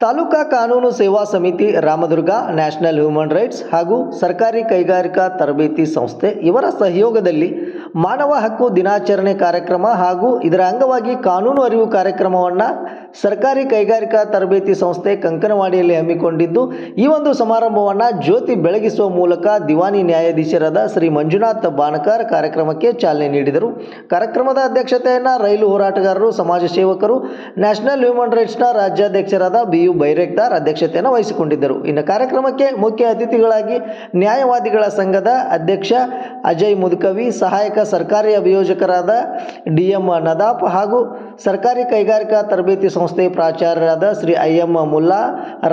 ತಾಲೂಕಾ ಕಾನೂನು ಸೇವಾ ಸಮಿತಿ ರಾಮದುರ್ಗ, ನ್ಯಾಷನಲ್ ಹ್ಯೂಮನ್ ರೈಟ್ಸ್ ಹಾಗೂ ಸರ್ಕಾರಿ ಕೈಗಾರಿಕಾ ತರಬೇತಿ ಸಂಸ್ಥೆ ಇವರ ಸಹಯೋಗದಲ್ಲಿ ಮಾನವ ಹಕ್ಕು ದಿನಾಚರಣೆ ಕಾರ್ಯಕ್ರಮ ಹಾಗೂ ಇದರ ಅಂಗವಾಗಿ ಕಾನೂನು ಅರಿವು ಕಾರ್ಯಕ್ರಮವನ್ನು ಸರ್ಕಾರಿ ಕೈಗಾರಿಕಾ ತರಬೇತಿ ಸಂಸ್ಥೆ ಕಂಕನವಾಡಿಯಲ್ಲಿ ಹಮ್ಮಿಕೊಂಡಿದ್ದು, ಈ ಒಂದು ಸಮಾರಂಭವನ್ನು ಜ್ಯೋತಿ ಬೆಳಗಿಸುವ ಮೂಲಕ ದಿವಾನಿ ನ್ಯಾಯಾಧೀಶರಾದ ಶ್ರೀ ಮಂಜುನಾಥ್ ಬಾಣಕರ್ ಕಾರ್ಯಕ್ರಮಕ್ಕೆ ಚಾಲನೆ ನೀಡಿದರು. ಕಾರ್ಯಕ್ರಮದ ಅಧ್ಯಕ್ಷತೆಯನ್ನು ರೈಲು ಹೋರಾಟಗಾರರು, ಸಮಾಜ ಸೇವಕರು, ನ್ಯಾಷನಲ್ ಹ್ಯೂಮನ್ ರೈಟ್ಸ್ನ ರಾಜ್ಯಾಧ್ಯಕ್ಷರಾದ ಬಿ ಯು ಬೈರೇಕ್ದಾರ್ ಅಧ್ಯಕ್ಷತೆಯನ್ನು ವಹಿಸಿಕೊಂಡಿದ್ದರು. ಇನ್ನು ಕಾರ್ಯಕ್ರಮಕ್ಕೆ ಮುಖ್ಯ ಅತಿಥಿಗಳಾಗಿ ನ್ಯಾಯವಾದಿಗಳ ಸಂಘದ ಅಧ್ಯಕ್ಷ ಅಜಯ್ ಮುದ್ಕವಿ, ಸಹಾಯಕ ಸರ್ಕಾರಿ ಅಭಿಯೋಜಕರಾದ ಡಿ ಎಂ ನದಾಪ್ ಹಾಗೂ ಸರ್ಕಾರಿ ಕೈಗಾರಿಕಾ ತರಬೇತಿ ಸಂಸ್ಥೆ ಪ್ರಾಚಾರ್ಯರಾದ Shri I M Mulla,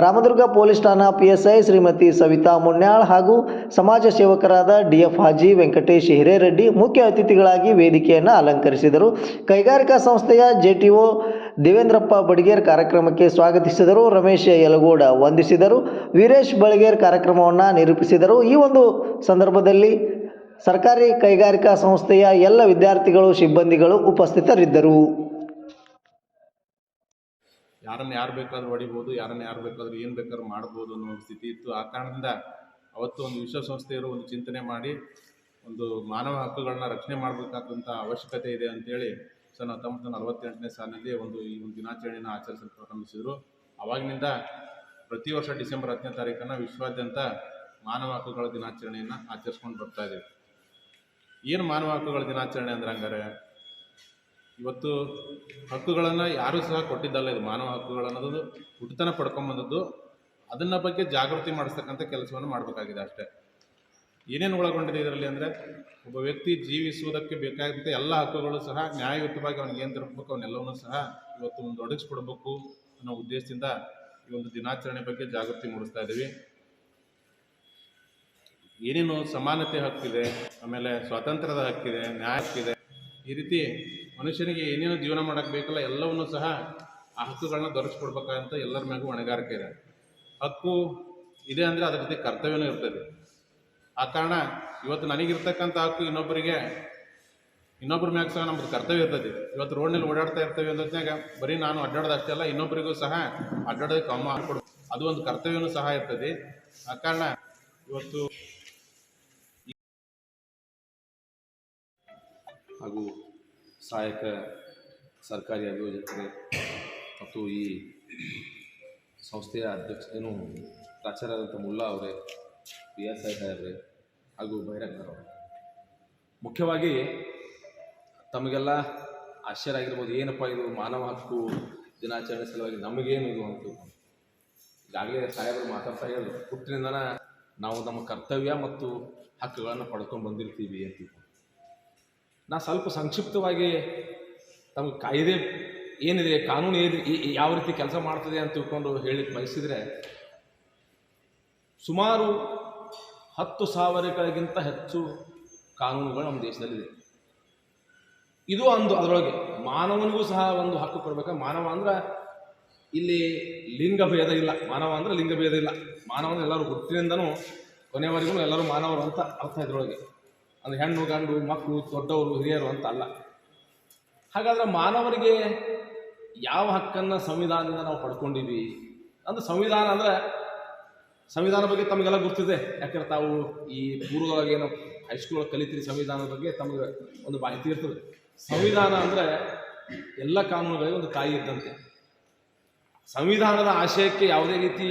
Ramdurg police ಠಾಣಾ ಪಿಎಸ್ಐ ಶ್ರೀಮತಿ ಸವಿತಾ ಮುನ್ಯಾಳ್ ಹಾಗೂ ಸಮಾಜ ಸೇವಕರಾದ ಡಿಎಫ್ ಹಾಜಿ ವೆಂಕಟೇಶ್ ಹಿರೇರೆಡ್ಡಿ ಮುಖ್ಯ ಅತಿಥಿಗಳಾಗಿ ವೇದಿಕೆಯನ್ನು ಅಲಂಕರಿಸಿದರು. ಕೈಗಾರಿಕಾ ಸಂಸ್ಥೆಯ J T O Devendrappa Badiger ಕಾರ್ಯಕ್ರಮಕ್ಕೆ ಸ್ವಾಗತಿಸಿದರು. ರಮೇಶ್ ಯಲಗೋಡ ವಂದಿಸಿದರು. ವೀರೇಶ್ ಬಳಗೇರ್ ಕಾರ್ಯಕ್ರಮವನ್ನು ನಿರೂಪಿಸಿದರು. ಈ ಒಂದು ಸಂದರ್ಭದಲ್ಲಿ ಸರ್ಕಾರಿ ಕೈಗಾರಿಕಾ ಸಂಸ್ಥೆಯ ಎಲ್ಲ ವಿದ್ಯಾರ್ಥಿಗಳು, ಸಿಬ್ಬಂದಿಗಳು ಉಪಸ್ಥಿತರಿದ್ದರು. ಯಾರನ್ನ ಯಾರು ಬೇಕಾದ್ರೂ ಹೊಡಿಬೋದು, ಯಾರನ್ನ ಯಾರು ಬೇಕಾದ್ರೂ ಏನು ಬೇಕಾದ್ರೂ ಮಾಡ್ಬೋದು ಅನ್ನೋ ಒಂದು ಸ್ಥಿತಿ ಇತ್ತು. ಆ ಕಾರಣದಿಂದ ಅವತ್ತು ಒಂದು ವಿಶ್ವಸಂಸ್ಥೆಯವರು ಒಂದು ಚಿಂತನೆ ಮಾಡಿ, ಒಂದು ಮಾನವ ಹಕ್ಕುಗಳನ್ನ ರಕ್ಷಣೆ ಮಾಡಬೇಕಾದಂಥ ಅವಶ್ಯಕತೆ ಇದೆ ಅಂತೇಳಿ ಸನ್ ಹತ್ತೊಂಬತ್ತು ನಲವತ್ತೆಂಟನೇ ಸಾಲಿನಲ್ಲಿ ಒಂದು ಈ ಒಂದು ದಿನಾಚರಣೆಯನ್ನು ಆಚರಿಸಲು ಪ್ರಾರಂಭಿಸಿದರು. ಅವಾಗಿನಿಂದ ಪ್ರತಿ ವರ್ಷ ಡಿಸೆಂಬರ್ ಹತ್ತನೇ ತಾರೀಕನ್ನು ವಿಶ್ವಾದ್ಯಂತ ಮಾನವ ಹಕ್ಕುಗಳ ದಿನಾಚರಣೆಯನ್ನು ಆಚರಿಸ್ಕೊಂಡು ಬರ್ತಾ ಇದ್ದೀವಿ. ಏನು ಮಾನವ ಹಕ್ಕುಗಳ ದಿನಾಚರಣೆ ಅಂದ್ರೆ ಹಂಗಾರೆ? ಇವತ್ತು ಹಕ್ಕುಗಳನ್ನು ಯಾರೂ ಸಹ ಕೊಟ್ಟಿದ್ದಲ್ಲ, ಇದು ಮಾನವ ಹಕ್ಕುಗಳು ಅನ್ನೋದು ಹುಟ್ಟುತನ ಪಡ್ಕೊಂಬಂದದ್ದು. ಅದನ್ನ ಬಗ್ಗೆ ಜಾಗೃತಿ ಮಾಡಿಸ್ತಕ್ಕಂಥ ಕೆಲಸವನ್ನು ಮಾಡಬೇಕಾಗಿದೆ ಅಷ್ಟೇ. ಏನೇನು ಒಳಗೊಂಡಿದೆ ಇದರಲ್ಲಿ ಅಂದರೆ, ಒಬ್ಬ ವ್ಯಕ್ತಿ ಜೀವಿಸುವುದಕ್ಕೆ ಬೇಕಾದಂಥ ಎಲ್ಲ ಹಕ್ಕುಗಳು ಸಹ ನ್ಯಾಯಯುತವಾಗಿ ಅವನಿಗೆ ಏನು ತರಬೇಕು, ಅವನ್ನೆಲ್ಲವನ್ನೂ ಸಹ ಇವತ್ತು ಒಂದು ಒದಗಿಸ್ಕೊಡ್ಬೇಕು ಅನ್ನೋ ಉದ್ದೇಶದಿಂದ ಈ ಒಂದು ದಿನಾಚರಣೆ ಬಗ್ಗೆ ಜಾಗೃತಿ ಮೂಡಿಸ್ತಾ ಇದ್ದೀವಿ. ಏನೇನು ಸಮಾನತೆ ಹಕ್ಕಿದೆ, ಆಮೇಲೆ ಸ್ವಾತಂತ್ರ್ಯದ ಹಕ್ಕಿದೆ ನ್ಯಾಯ ಹಕ್ಕಿದೆ ಈ ರೀತಿ ಮನುಷ್ಯನಿಗೆ ಏನೇನು ಜೀವನ ಮಾಡೋಕ್ಕೆ ಬೇಕಲ್ಲ, ಎಲ್ಲವನ್ನೂ ಸಹ ಆ ಹಕ್ಕುಗಳನ್ನ ದೊರಕಿಸ್ಕೊಡ್ಬೇಕಂತ ಎಲ್ಲರ ಮ್ಯಾಗೂ ಹೊಣೆಗಾರಿಕೆ ಇದೆ. ಹಕ್ಕು ಇದೆ ಅಂದರೆ ಅದ್ರ ಜೊತೆ ಕರ್ತವ್ಯನೂ ಇರ್ತದೆ. ಆ ಕಾರಣ ಇವತ್ತು ನನಗಿರ್ತಕ್ಕಂಥ ಹಕ್ಕು ಇನ್ನೊಬ್ಬರಿಗೆ, ಇನ್ನೊಬ್ಬರ ಮ್ಯಾಗ ಸಹ ನಮ್ದು ಕರ್ತವ್ಯ ಇರ್ತದೆ. ಇವತ್ತು ರೋಡ್ನಲ್ಲಿ ಓಡಾಡ್ತಾ ಇರ್ತೇವೆ ಅನ್ನೋದ್ನಾಗ ಬರೀ ನಾನು ಅಡ್ಡಾಡೋದು ಅಷ್ಟೇ ಅಲ್ಲ, ಇನ್ನೊಬ್ಬರಿಗೂ ಸಹ ಅಡ್ಡಾಡೋದಕ್ಕೆ ಕಮ್ಮ ಮಾಡಿಕೊಡು ಅದು ಒಂದು ಕರ್ತವ್ಯನೂ ಸಹ ಇರ್ತದೆ. ಆ ಕಾರಣ ಇವತ್ತು ಹಾಗೂ ಸಹಾಯಕ ಸರ್ಕಾರಿ ಅಭಿಯೋಜಕರೇ ಮತ್ತು ಈ ಸಂಸ್ಥೆಯ ಅಧ್ಯಕ್ಷ ಏನು ಪ್ರಾಚಾರ್ಯರಾದಂಥ ಮುಲ್ಲಾ ಅವರೇ ಪಿ ಎಸ್ ಐ ಸಾಹೇಬ್ರೆ ಹಾಗೂ ಅವರು ಮುಖ್ಯವಾಗಿ ತಮಗೆಲ್ಲ ಆಶ್ಚರ್ಯ ಆಗಿರ್ಬೋದು ಏನಪ್ಪ ಇದು ಮಾನವ ಹಕ್ಕು ದಿನಾಚರಣೆ ಸಲುವಾಗಿ ನಮಗೇನು ಇದು ಅಂತ. ಈಗಾಗಲೇ ಸಾಹೇಬರು ಮಾತಾಡ್ತಾ ಹೇಳಿದ್ರು ಹುಟ್ಟಿನಿಂದನ ನಾವು ನಮ್ಮ ಕರ್ತವ್ಯ ಮತ್ತು ಹಕ್ಕುಗಳನ್ನು ಪಡ್ಕೊಂಡು ಬಂದಿರ್ತೀವಿ ಅಂತ. ನಾ ಸ್ವಲ್ಪ ಸಂಕ್ಷಿಪ್ತವಾಗಿ ತಮ್ಮ ಕಾಯ್ದೆ ಏನಿದೆ, ಕಾನೂನು ಏನಿದೆ ಯಾವ ರೀತಿ ಕೆಲಸ ಮಾಡ್ತದೆ ಅಂತ ತಿಳ್ಕೊಂಡು ಹೇಳಿಕ್ಕೆ ಬಯಸಿದರೆ, ಸುಮಾರು ಹತ್ತು ಸಾವಿರಗಳಿಗಿಂತ ಹೆಚ್ಚು ಕಾನೂನುಗಳು ನಮ್ಮ ದೇಶದಲ್ಲಿದೆ. ಇದು ಒಂದು ಅದರೊಳಗೆ ಮಾನವನಿಗೂ ಸಹ ಒಂದು ಹಕ್ಕು ಕೊಡಬೇಕು? ಮಾನವ ಅಂದ್ರೆ ಇಲ್ಲಿ ಲಿಂಗಭೇದ ಇಲ್ಲ. ಮಾನವ ಅಂದ್ರೆ ಲಿಂಗಭೇದ ಇಲ್ಲ. ಮಾನವನ ಎಲ್ಲರೂ ಹುಟ್ಟಿನಿಂದನೂ ಕೊನೆಯವರೆಗೂ ಎಲ್ಲರೂ ಮಾನವರು ಅಂತ ಅರ್ಥ ಇದ್ರೊಳಗೆ. ಅಂದ್ರೆ ಹೆಣ್ಣು, ಗಂಡು, ಮಕ್ಕಳು, ದೊಡ್ಡವರು, ಹಿರಿಯರು ಅಂತ ಅಲ್ಲ. ಹಾಗಾದ್ರೆ ಮಾನವರಿಗೆ ಯಾವ ಹಕ್ಕನ್ನು ಸಂವಿಧಾನದಿಂದ ನಾವು ಪಡ್ಕೊಂಡಿದ್ವಿ? ಅಂದ್ರೆ ಸಂವಿಧಾನ ಅಂದ್ರೆ ಸಂವಿಧಾನ ಬಗ್ಗೆ ತಮಗೆಲ್ಲ ಗೊತ್ತಿದೆ. ಯಾಕಂದ್ರೆ ತಾವು ಈ ಪೂರ್ವದೊಳಗೆ ಏನೋ ಹೈಸ್ಕೂಲ್ ಕಲಿತೀರಿ ಸಂವಿಧಾನದ ಬಗ್ಗೆ ತಮಗೆ ಒಂದು ಮಾಹಿತಿ ಇರ್ತದೆ. ಸಂವಿಧಾನ ಅಂದರೆ ಎಲ್ಲ ಕಾನೂನುಗಳಿಗೆ ಒಂದು ತಾಯಿ ಇದ್ದಂತೆ. ಸಂವಿಧಾನದ ಆಶಯಕ್ಕೆ ಯಾವುದೇ ರೀತಿ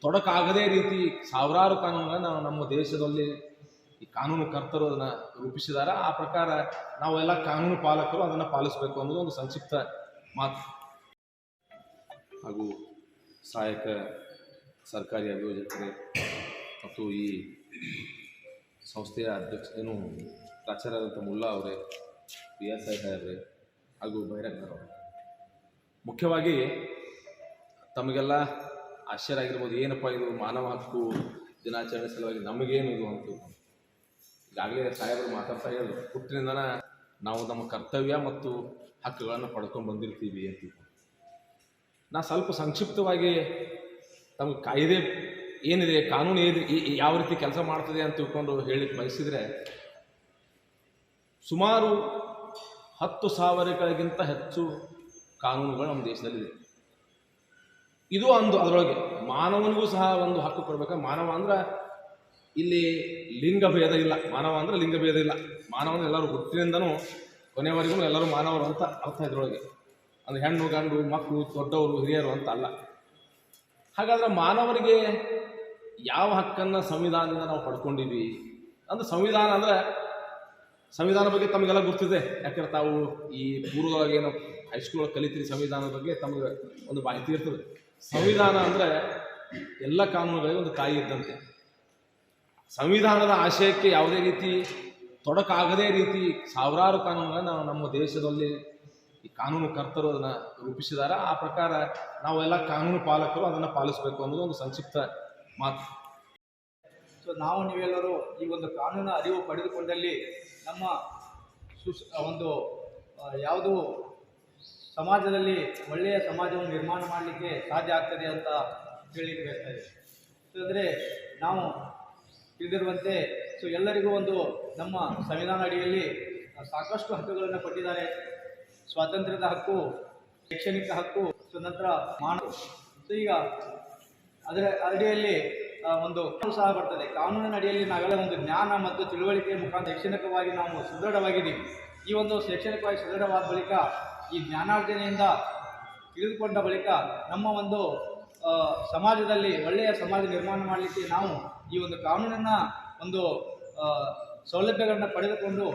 ತೊಡಕಾಗದೇ ರೀತಿ ಸಾವಿರಾರು ಕಾನೂನುಗಳನ್ನು ನಮ್ಮ ದೇಶದಲ್ಲಿ ಈ ಕಾನೂನು ಕರ್ತರು ಅದನ್ನ ರೂಪಿಸಿದ್ದಾರೆ ಆ ಪ್ರಕಾರ ನಾವೆಲ್ಲ ಕಾನೂನು ಪಾಲಕರು ಅದನ್ನು ಪಾಲಿಸಬೇಕು ಅನ್ನೋದು ಒಂದು ಸಂಕ್ಷಿಪ್ತ ಮಾತು. ಹಾಗೂ ಸಹಾಯಕ ಸರ್ಕಾರಿ ಅಭಿಯೋಜಕರೇ ಮತ್ತು ಈ ಸಂಸ್ಥೆಯ ಅಧ್ಯಕ್ಷ ಏನು ಪ್ರಾಚಾರ್ಯರಾದಂಥ ಮುಲ್ಲಾ ಅವರೇ ಎಸ್ ಐ ಸಾಹೇಬ್ರೆ ಹಾಗೂ ಬೈರಣ್ಣರ್ ಅವರು. ಮುಖ್ಯವಾಗಿ ತಮಗೆಲ್ಲ ಆಶ್ಚರ್ಯ ಆಗಿರ್ಬೋದು, ಏನಪ್ಪ ಇದು ಮಾನವ ಹಕ್ಕು ದಿನಾಚರಣೆ ಸಲುವಾಗಿ ನಮಗೇನು ಇದು ಅಂತ. ಈಗಾಗಲೇ ಸಾಹೇಬರು ಮಾತಾಡ್ತಾ ಹೇಳಿದ್ರು ಹುಟ್ಟಿನಿಂದನ ನಾವು ನಮ್ಮ ಕರ್ತವ್ಯ ಮತ್ತು ಹಕ್ಕುಗಳನ್ನು ಪಡ್ಕೊಂಡು ಬಂದಿರ್ತೀವಿ ಅಂತ ನಾ ಸ್ವಲ್ಪ ಸಂಕ್ಷಿಪ್ತವಾಗಿ ತಮ್ಮ ಕಾಯ್ದೆ ಏನಿದೆ, ಕಾನೂನು ಈ ಯಾವ ರೀತಿ ಕೆಲಸ ಮಾಡ್ತದೆ ಅಂತ ತಿಳ್ಕೊಂಡು ಹೇಳಿಕ್ಕೆ ಬಯಸಿದರೆ, ಸುಮಾರು ಹತ್ತು ಸಾವಿರಗಳಿಗಿಂತ ಹೆಚ್ಚು ಕಾನೂನುಗಳು ನಮ್ಮ ದೇಶದಲ್ಲಿದೆ. ಇದು ಒಂದು ಅದರೊಳಗೆ ಮಾನವನಿಗೂ ಸಹ ಒಂದು ಹಕ್ಕು ಕೊಡಬೇಕು ಮಾನವ ಅಂದ್ರೆ ಇಲ್ಲಿ ಲಿಂಗ ಭೇದ ಇಲ್ಲ. ಮಾನವ ಅಂದ್ರೆ ಲಿಂಗ ಭೇದ ಇಲ್ಲ ಮಾನವನ ಎಲ್ಲರೂ ಹುಟ್ಟಿನಿಂದನೂ ಕೊನೆಯವರೆಗೂ ಎಲ್ಲರೂ ಮಾನವರು ಅಂತ ಅರ್ಥ ಇದ್ರೊಳಗೆ. ಅಂದ್ರೆ ಹೆಣ್ಣು, ಗಂಡು, ಮಕ್ಕಳು, ದೊಡ್ಡವರು, ಹಿರಿಯರು ಅಂತ ಅಲ್ಲ. ಹಾಗಾದ್ರೆ ಮಾನವರಿಗೆ ಯಾವ ಹಕ್ಕನ್ನು ಸಂವಿಧಾನದಿಂದ ನಾವು ಪಡ್ಕೊಂಡಿದ್ವಿ? ಅಂದ್ರೆ ಸಂವಿಧಾನ ಅಂದ್ರೆ ಸಂವಿಧಾನ ಬಗ್ಗೆ ತಮಗೆಲ್ಲ ಗೊತ್ತಿದೆ. ಯಾಕಂದ್ರೆ ತಾವು ಈ ಪೂರ್ವದೊಳಗೇನು ಹೈಸ್ಕೂಲ್ ಕಲಿತೀರಿ ಸಂವಿಧಾನದ ಬಗ್ಗೆ ತಮಗೆ ಒಂದು ಮಾಹಿತಿ ಇರ್ತದೆ. ಸಂವಿಧಾನ ಅಂದರೆ ಎಲ್ಲ ಕಾನೂನುಗಳಿಗೆ ಒಂದು ತಾಯಿ ಇದ್ದಂತೆ. ಸಂವಿಧಾನದ ಆಶಯಕ್ಕೆ ಯಾವುದೇ ರೀತಿ ತೊಡಕಾಗದೇ ರೀತಿ ಸಾವಿರಾರು ಕಾನೂನುಗಳನ್ನು ನಾವು ನಮ್ಮ ದೇಶದಲ್ಲಿ ಈ ಕಾನೂನು ಕರ್ತರು ಅದನ್ನು ರೂಪಿಸಿದ್ದಾರೆ ಆ ಪ್ರಕಾರ ನಾವೆಲ್ಲ ಕಾನೂನು ಪಾಲಕರು ಅದನ್ನು ಪಾಲಿಸಬೇಕು ಅನ್ನೋದು ಒಂದು ಸಂಕ್ಷಿಪ್ತ ಮಾತು. ಸೊ ನಾವು ನೀವೆಲ್ಲರೂ ಈ ಒಂದು ಕಾನೂನು ಅರಿವು ಪಡೆದುಕೊಂಡಲ್ಲಿ ನಮ್ಮ ಸುಶ್ ಒಂದು ಯಾವುದು ಸಮಾಜದಲ್ಲಿ ಒಳ್ಳೆಯ ಸಮಾಜವನ್ನು ನಿರ್ಮಾಣ ಮಾಡಲಿಕ್ಕೆ ಸಾಧ್ಯ ಆಗ್ತದೆ ಅಂತ ಹೇಳಿ ಬಯಸ್ತಾ ಇದೆ ಅಂದರೆ ನಾವು ತಿಳಿದಿರುವಂತೆ ಸೊ ಎಲ್ಲರಿಗೂ ಒಂದು ನಮ್ಮ ಸಂವಿಧಾನ ಅಡಿಯಲ್ಲಿ ಸಾಕಷ್ಟು ಹಕ್ಕುಗಳನ್ನು ಕೊಟ್ಟಿದ್ದಾರೆ. ಸ್ವಾತಂತ್ರ್ಯದ ಹಕ್ಕು, ಶೈಕ್ಷಣಿಕ ಹಕ್ಕು ಸೊ ನಂತರ ಮಾನವ ಸೊ ಈಗ ಅದರ ಅಡಿಯಲ್ಲಿ ಒಂದು ಸಹ ಬರ್ತದೆ. ಕಾನೂನಿನ ಅಡಿಯಲ್ಲಿ ನಾವೆಲ್ಲ ಒಂದು ಜ್ಞಾನ ಮತ್ತು ತಿಳುವಳಿಕೆ ಮುಖಾಂತರ ಶೈಕ್ಷಣಿಕವಾಗಿ ನಾವು ಸುದೃಢವಾಗಿದ್ದೀವಿ. ಈ ಒಂದು ಶೈಕ್ಷಣಿಕವಾಗಿ ಸುದೃಢವಾದ ಬಳಿಕ, ಈ ಜ್ಞಾನಾರ್ಜನೆಯಿಂದ ತಿಳಿದುಕೊಂಡ ಬಳಿಕ ನಮ್ಮ ಒಂದು ಸಮಾಜದಲ್ಲಿ ಒಳ್ಳೆಯ ಸಮಾಜ ನಿರ್ಮಾಣ ಮಾಡಲಿಕ್ಕೆ ನಾವು ಈ ಒಂದು ಕಾನೂನನ್ನು ಒಂದು ಸೌಲಭ್ಯಗಳನ್ನ ಪಡೆದುಕೊಂಡು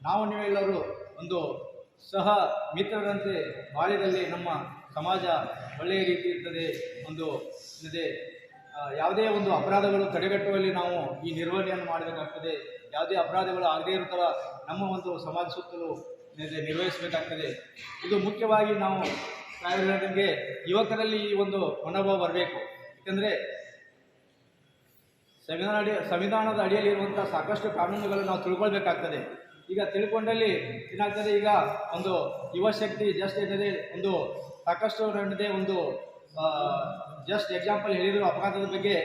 ನಾವು ನೀವೆಲ್ಲರೂ ಒಂದು ಸಹ ಮಿತ್ರರಂತೆ ಬಾಳಿದಲ್ಲಿ ನಮ್ಮ ಸಮಾಜ ಒಳ್ಳೆಯ ರೀತಿ ಇರ್ತದೆ, ಒಂದು ಇದೆ ಯಾವುದೇ ಒಂದು ಅಪರಾಧಗಳು ತಡೆಗಟ್ಟುವಲ್ಲಿ ನಾವು ಈ ನಿರ್ವಹಣೆಯನ್ನು ಮಾಡಬೇಕಾಗ್ತದೆ, ಯಾವುದೇ ಅಪರಾಧಗಳು ಆಗದೇ ಇರೋ ನಮ್ಮ ಒಂದು ಸಮಾಜ ಸುತ್ತಲೂ ಇದೆ ನಿರ್ವಹಿಸಬೇಕಾಗ್ತದೆ. ಇದು ಮುಖ್ಯವಾಗಿ ನಾವು ಯುವಕರಲ್ಲಿ ಈ ಒಂದು ಮನೋಭಾವ ಬರಬೇಕು. ಯಾಕಂದರೆ ಸಂವಿಧಾನ ಅಡಿ, ಸಂವಿಧಾನದ ಅಡಿಯಲ್ಲಿ ಇರುವಂಥ ಸಾಕಷ್ಟು ಕಾನೂನುಗಳನ್ನು ನಾವು ತಿಳ್ಕೊಳ್ಬೇಕಾಗ್ತದೆ. ಈಗ ತಿಳ್ಕೊಂಡಲ್ಲಿ ಏನಾಗ್ತದೆ ಈಗ ಒಂದು ಯುವ ಶಕ್ತಿ, ಜಸ್ಟ್ ಏನಿದೆ, ಒಂದು ಸಾಕಷ್ಟು ನಡೆದಿದೆ ಒಂದು ಜಸ್ಟ್ ಎಕ್ಸಾಂಪಲ್ ಹೇಳಿರೋ ಅಪಘಾತದ ಬಗ್ಗೆ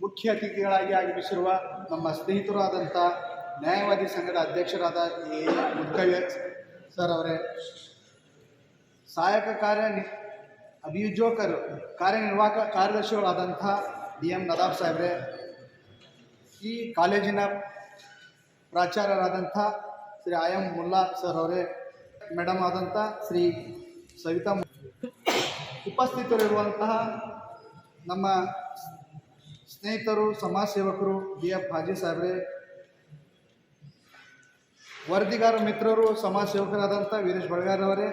ಮುಖ್ಯ ಅತಿಥಿಗಳಾಗಿ ಆಗಮಿಸಿರುವ ನಮ್ಮ ಸ್ನೇಹಿತರಾದಂಥ ನ್ಯಾಯವಾದಿ ಸಂಘದ ಅಧ್ಯಕ್ಷರಾದ ಎ. ಮುದ್ಕಯ್ಯ ಸರ್ ಅವರೇ, ಸಹಾಯಕ ಕಾರ್ಯ ಅಭಿಯೋಜಕರು, ಕಾರ್ಯನಿರ್ವಾಹಕ ಕಾರ್ಯದರ್ಶಿಗಳಾದಂಥ ಡಿ ಎಂ ನದಾಬ್ ಸಾಹೇಬ್ರೆ, ಈ ಕಾಲೇಜಿನ ಪ್ರಾಚಾರ್ಯರಾದಂಥ ಶ್ರೀ ಎಂ ಮುಲ್ಲಾ ಸರ್ ಅವರೇ ಮೇಡಮ್ ಆದಂಥ ಶ್ರೀ ಸವಿತಾ ಉಪಸ್ಥಿತರಿರುವಂತಹ ನಮ್ಮ ಸ್ನೇಹಿತರು, ಸಮಾಜ ಸೇವಕರು ಬಿ ಎಫ್ ಹಾಜಿ ಸಾಹೇಬ್ರೆ, ವರದಿಗಾರ ಮಿತ್ರರು, ಸಮಾಜ ಸೇವಕರಾದಂಥ ವೀರೇಶ್ ಬಳಗಾರವರೇ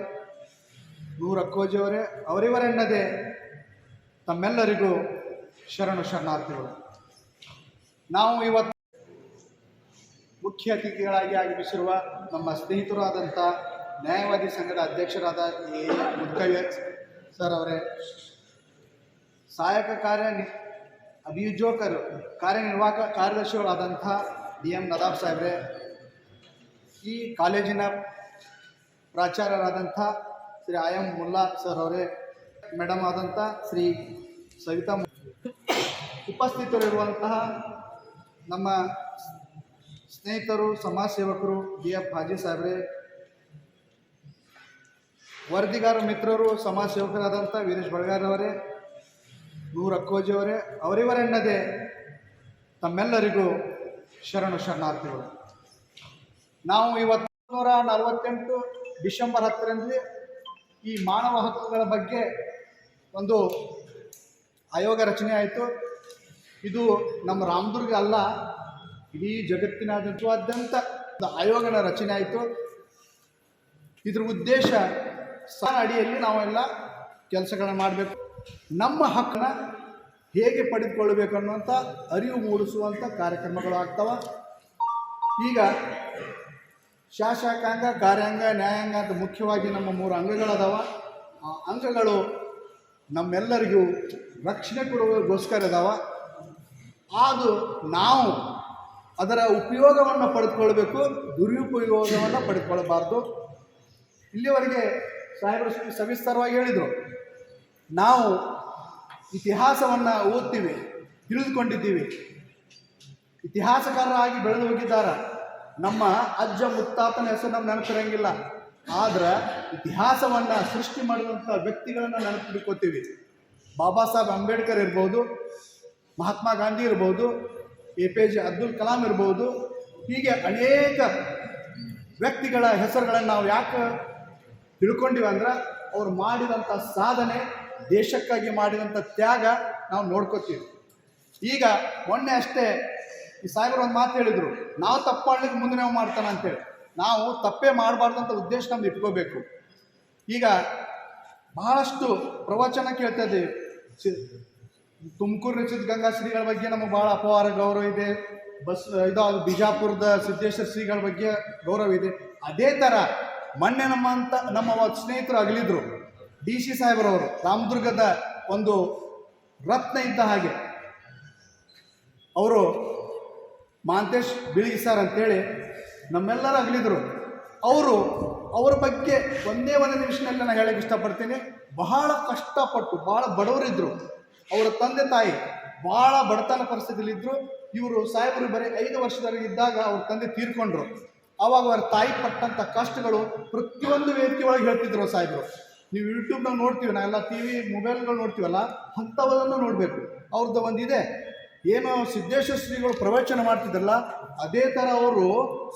ನೂರ್ ಕೋಜಿಯವರೇ ಅವರೇ ಅವರಿವರೆನ್ನದೇ ತಮ್ಮೆಲ್ಲರಿಗೂ ಶರಣು ಶರಣಾರ್ಥಿಗಳು. ನಾವು ಇವತ್ತು ಮುಖ್ಯ ಅತಿಥಿಗಳಾಗಿ ಆಗಮಿಸಿರುವ ನಮ್ಮ ಸ್ನೇಹಿತರಾದಂಥ ನ್ಯಾಯವಾದಿ ಸಂಘದ ಅಧ್ಯಕ್ಷರಾದ ಎ. ಮುದ್ಕಯ್ಯ ಸರ್ ಅವರೇ, ಸಹಾಯಕ ಕಾರ್ಯ ಅಭಿಯೋಜಕರು, ಕಾರ್ಯನಿರ್ವಾಹಕ ಕಾರ್ಯದರ್ಶಿಗಳಾದಂಥ ಡಿ ಎಂ ನದಾಬ್ ಸಾಹೇಬ್ರೆ, ಈ ಕಾಲೇಜಿನ ಪ್ರಾಚಾರ್ಯರಾದಂಥ ಶ್ರೀ ಆಯಂ ಮುಲ್ಲಾ ಸರ್ ಅವರೇ ಮೇಡಮ್ ಆದಂಥ ಶ್ರೀ ಸವಿತಾ ಉಪಸ್ಥಿತರಿರುವಂತಹ ನಮ್ಮ ಸ್ನೇಹಿತರು ಸಮಾಜ ಸೇವಕರು ಬಿ ಎಫ್ ಹಾಜಿ ಸಾಹೇಬ್ರೆ, ವರದಿಗಾರ ಮಿತ್ರರು ಸಮಾಜ ಸೇವಕರಾದಂಥ ವೀರೇಶ್ ಬಳಗಾರವರೇ ನೂರ್ ಅಕ್ಕೋಜಿಯವರೇ ಅವರಿವರೆನ್ನದೇ ತಮ್ಮೆಲ್ಲರಿಗೂ ಶರಣು ಶರಣಾರ್ಥಿಗಳು. ನಾವು ಇವತ್ತು ನೂರ ನಲವತ್ತೆಂಟು ಡಿಸೆಂಬರ್ ಹತ್ತರಂದು ಈ ಮಾನವ ಹಕ್ಕುಗಳ ಬಗ್ಗೆ ಒಂದು ಆಯೋಗ ರಚನೆ ಆಯಿತು. ಇದು ನಮ್ಮ ರಾಮದುರ್ಗ ಅಲ್ಲ, ಇಡೀ ಜಗತ್ತಿನಾದ್ಯಂತ ಒಂದು ಆಯೋಗನ ರಚನೆ ಆಯಿತು. ಇದ್ರ ಉದ್ದೇಶ ಸ ಅಡಿಯಲ್ಲಿ ನಾವೆಲ್ಲ ಕೆಲಸಗಳನ್ನ ಮಾಡಬೇಕು. ನಮ್ಮ ಹಕ್ಕನ್ನ ಹೇಗೆ ಪಡೆದುಕೊಳ್ಳಬೇಕು ಅನ್ನುವಂಥ ಅರಿವು ಮೂಡಿಸುವಂಥ ಕಾರ್ಯಕ್ರಮಗಳು ಆಗ್ತವೆ. ಈಗ ಶಾಸಕಾಂಗ, ಕಾರ್ಯಾಂಗ, ನ್ಯಾಯಾಂಗ ಅಂತ ಮುಖ್ಯವಾಗಿ ನಮ್ಮ ಮೂರು ಅಂಗಗಳದಾವ. ಆ ಅಂಗಗಳು ನಮ್ಮೆಲ್ಲರಿಗೂ ರಕ್ಷಣೆ ಕೊಡುವಗೋಸ್ಕರ ಇದಾವ. ಅದು ನಾವು ಅದರ ಉಪಯೋಗವನ್ನು ಪಡೆದುಕೊಳ್ಬೇಕು, ದುರುಪಯೋಗವನ್ನು ಪಡೆದುಕೊಳ್ಳಬಾರ್ದು ಇಲ್ಲಿವರೆಗೆ ಸಾಹೇಬರು ಸವಿ- ಸವಿಸ್ತಾರವಾಗಿ ಹೇಳಿದರು. ನಾವು ಇತಿಹಾಸವನ್ನು ಓದ್ತೀವಿ, ತಿಳಿದುಕೊಂಡಿದ್ದೀವಿ. ಇತಿಹಾಸಕಾರರಾಗಿ ಬೆಳೆದು ಹೋಗಿದ್ದಾರೆ. ನಮ್ಮ ಅಜ್ಜ ಮುತ್ತಾತನ ಹೆಸರು ನಮ್ಗೆ ನೆನಪಿರಂಗಿಲ್ಲ. ಆದ್ರೆ ಇತಿಹಾಸವನ್ನು ಸೃಷ್ಟಿ ಮಾಡಿದಂಥ ವ್ಯಕ್ತಿಗಳನ್ನು ನೆನಪಿಟ್ಕೋತೀವಿ. ಬಾಬಾ ಸಾಹೇಬ್ ಅಂಬೇಡ್ಕರ್ ಇರ್ಬೋದು, ಮಹಾತ್ಮ ಗಾಂಧಿ ಇರ್ಬೋದು A P J Abdul Kalam ಇರ್ಬೋದು, ಹೀಗೆ ಅನೇಕ ವ್ಯಕ್ತಿಗಳ ಹೆಸರುಗಳನ್ನು ನಾವು ಯಾಕೆ ತಿಳ್ಕೊಂಡಿವಿ ಅಂದ್ರೆ ಅವ್ರು ಮಾಡಿದಂಥ ಸಾಧನೆ, ದೇಶಕ್ಕಾಗಿ ಮಾಡಿದಂಥ ತ್ಯಾಗ ನಾವು ನೋಡ್ಕೋತೀವಿ. ಈಗ ಮೊನ್ನೆ ಅಷ್ಟೇ ಈ ಸಾಹೇಬರು ಒಂದು ಮಾತು ಹೇಳಿದರು, ನಾವು ತಪ್ಪು ಮಾಡ್ಲಿಕ್ಕೆ ಮುಂದೆ ನಾವು ಮಾಡ್ತಾನೆ ಅಂತೇಳಿ. ನಾವು ತಪ್ಪೇ ಮಾಡಬಾರ್ದು ಅಂತ ಉದ್ದೇಶ ನಮ್ದು ಇಟ್ಕೋಬೇಕು. ಈಗ ಬಹಳಷ್ಟು ಪ್ರವಚನ ಕೇಳ್ತಾ ಇದ್ದೀವಿ. ತುಮಕೂರು ರಚಿತ ಸಿದ್ಧಗಂಗಾ ಶ್ರೀಗಳ ಬಗ್ಗೆ ನಮಗೆ ಭಾಳ ಅಪವಾರ ಗೌರವ ಇದೆ. ಬಸ್, ಇದು ಬಿಜಾಪುರದ ಸಿದ್ದೇಶ್ವರ ಶ್ರೀಗಳ ಬಗ್ಗೆ ಗೌರವ ಇದೆ. ಅದೇ ಥರ ಮೊನ್ನೆ ನಮ್ಮ ಒಬ್ಬ ಸ್ನೇಹಿತರು ಅಗಲಿದ್ರು, ಡಿ ಸಿ ಸಾಹೇಬರವರು, ರಾಮದುರ್ಗದ ಒಂದು ರತ್ನ ಇದ್ದ ಹಾಗೆ. ಅವರು ಮಾಂತೇಶ್, ಬಿಳಿಗಿ ಸರ್ ಅಂತೇಳಿ ನಮ್ಮೆಲ್ಲರ ಅಗಲಿದ್ರು. ಅವರು ಅವರ ಬಗ್ಗೆ ಒಂದೇ ಒಂದು ನಿಮಿಷದಲ್ಲಿ ನಾನು ಹೇಳಕ್ಕೆ ಇಷ್ಟಪಡ್ತೀನಿ. ಬಹಳ ಕಷ್ಟಪಟ್ಟು ಭಾಳ ಬಡವರಿದ್ದರು ಅವರ ತಂದೆ ತಾಯಿ ಭಾಳ ಬಡತನ ಪರಿಸ್ಥಿತಿಯಲ್ಲಿದ್ದರು ಇವರು ಸಾಹೇಬರು ಬರೀ ಐದು ವರ್ಷದವರೆಗೆ ಇದ್ದಾಗ ಅವ್ರ ತಂದೆ ತೀರ್ಕೊಂಡ್ರು. ಆವಾಗ ಅವರ ತಾಯಿ ಪಟ್ಟಂಥ ಕಷ್ಟಗಳು ಪ್ರತಿಯೊಂದು ವ್ಯಕ್ತಿ ಒಳಗೆ ಹೇಳ್ತಿದ್ರು ಸಾಹೇಬರು. ನೀವು ಯೂಟ್ಯೂಬ್ನಾಗ ನೋಡ್ತೀವಿ, ನಾವೆಲ್ಲ ಟಿ ವಿ ಮೊಬೈಲ್ಗಳು ನೋಡ್ತೀವಲ್ಲ ಅಂಥವನ್ನ ನೋಡಬೇಕು. ಅವ್ರದ್ದು ಒಂದಿದೆ ಏನು ಸಿದ್ದೇಶ್ವರ ಶ್ರೀಗಳು ಪ್ರವಚನ ಮಾಡ್ತಿದ್ರಲ್ಲ, ಅದೇ ಥರ ಅವರು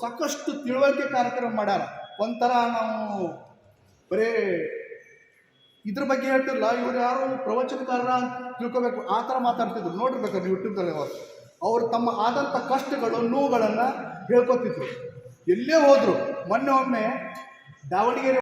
ಸಾಕಷ್ಟು ತಿಳುವಳಿಕೆ ಕಾರ್ಯಕ್ರಮ ಮಾಡ್ಯಾರ. ಒಂಥರ ನಾವು ಬರೇ ಇದ್ರ ಬಗ್ಗೆ ಹೇಳ್ತಿರಲ್ಲ ಇವ್ರು ಯಾರು ಪ್ರವಚನಕಾರರ ತಿಳ್ಕೊಬೇಕು, ಆ ಥರ ಮಾತಾಡ್ತಿದ್ರು. ನೋಡಿರ್ಬೇಕು ಯೂಟ್ಯೂಬ್ದಲ್ಲಿ ಅವರು? ಅವರು ತಮ್ಮ ಆದಂಥ ಕಷ್ಟಗಳು, ನೋವುಗಳನ್ನು ಹೇಳ್ಕೊತಿದ್ರು. ಎಲ್ಲೇ ಹೋದರು, ಮೊನ್ನೆ ಒಮ್ಮೆ ದಾವಣಗೆರೆ